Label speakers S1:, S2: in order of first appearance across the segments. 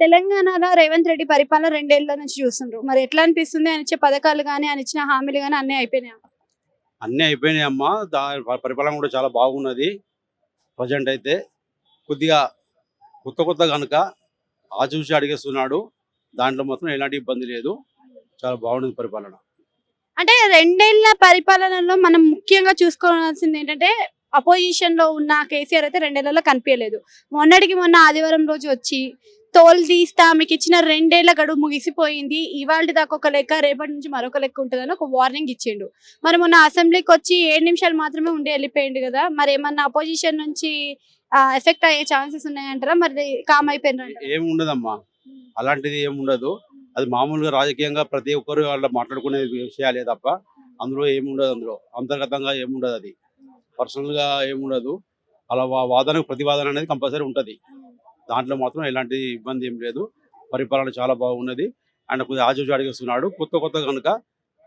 S1: తెలంగాణలో రేవంత్ రెడ్డి పరిపాలన రెండేళ్ళ నుంచి చూస్తుండ్రు. మరి ఎట్లా అనిపిస్తుంది? ఆయన ఇచ్చే పథకాలు కానీ ఆయన ఇచ్చిన హామీలు కానీ అన్ని అయిపోయినాయి?
S2: అన్నీ అయిపోయినాయి అమ్మా దాని పరిపాలన కూడా చాలా బాగున్నది. ప్రజెంట్ అయితే కొద్దిగా కొత్త కొత్త కనుక ఆచూసి అడిగేస్తున్నాడు. దాంట్లో మాత్రం ఎలాంటి ఇబ్బంది లేదు. చాలా బాగుంది పరిపాలన.
S1: అంటే రెండేళ్ళ పరిపాలనలో మనం ముఖ్యంగా చూసుకోవాల్సింది ఏంటంటే అపోజిషన్లో ఉన్న కేసీఆర్ అయితే రెండేళ్ళలో కనిపించలేదు మొన్నటికి మొన్న ఆదివారం రోజు వచ్చి తోలు తీస్తా మీకు ఇచ్చిన రెండేళ్ళ గడువు ముగిసిపోయింది. ఇవాళ దాకా ఒక లెక్క రేపటి నుంచి మరొక లెక్క ఉంటుందని ఒక వార్నింగ్ ఇచ్చిండు. మరి మొన్న అసెంబ్లీకి వచ్చి ఏడు నిమిషాలు మాత్రమే ఉండి వెళ్ళిపోయిండు కదా మరి ఏమన్నా అపోజిషన్ నుంచి ఎఫెక్ట్ అయ్యే ఛాన్సెస్ ఉన్నాయంటారా మరి కామ్ అయిపోయినారంట
S2: ఏమి ఉండదమ్మా. అలాంటిది ఏమి ఉండదు. అది మామూలుగా రాజకీయంగా ప్రతి ఒక్కరు వాళ్ళ మాట్లాడుకునే విషయాలే తప్ప అందులో ఏముండదు అందులో. అంతర్గతంగా ఏముండదు అది. పర్సనల్గా ఏముండదు అలా వా- వాదనకు ప్రతివాదన అనేది కంపల్సరీ ఉంటుంది. దాంట్లో మాత్రం ఎలాంటి ఇబ్బంది ఏం లేదు. పరిపాలన చాలా బాగున్నది. ఆయన కొద్దిగా ఆచూచి అడిగేస్తున్నాడు కొత్త కొత్త కనుక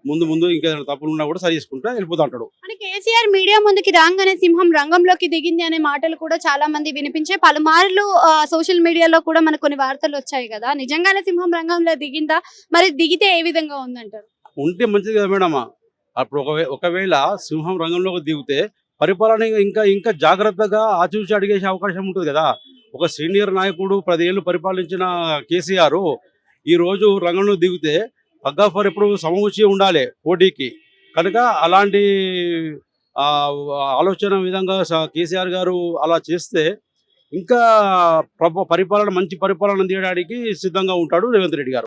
S2: ముందు ముందు ఇంకేదైనా తప్పులు ఉన్నా కూడా సరి చేసుకుంటా వెళ్ళిపోతా
S1: అని కేసీఆర్ మీడియా ముందుకి రాగానే సింహం రంగంలోకి దిగింది అనే మాటలు కూడా చాలా మంది వినిపించే పలుమార్లు సోషల్ మీడియాలో కూడా మనకు కొన్ని వార్తలు వచ్చాయి కదా. నిజంగానే సింహం రంగంలో దిగిందా? మరి దిగితే ఏ విధంగా ఉందంటారు?
S2: ఉంటే మంచిది కదా మేడం. అప్పుడు ఒకవే ఒకవేళ సింహం రంగంలోకి దిగితే పరిపాలన ఇంకా ఇంకా జాగ్రత్తగా ఆచూచి అడిగేసే అవకాశం ఉంటుంది కదా. ఒక సీనియర్ నాయకుడు పదేళ్ళు పరిపాలించిన కేసీఆర్ ఈ రోజు రంగంలో దిగితే పగ్గాఫర్ ఎప్పుడు సమూచి ఉండాలి పోటీకి. కనుక అలాంటి ఆ, ఆలోచన విధంగా కేసీఆర్ గారు అలా చేస్తే ఇంకా ప్రభ- పరిపాలన మంచి పరిపాలన తీయడానికి సిద్ధంగా ఉంటాడు రేవంత్ రెడ్డి గారు.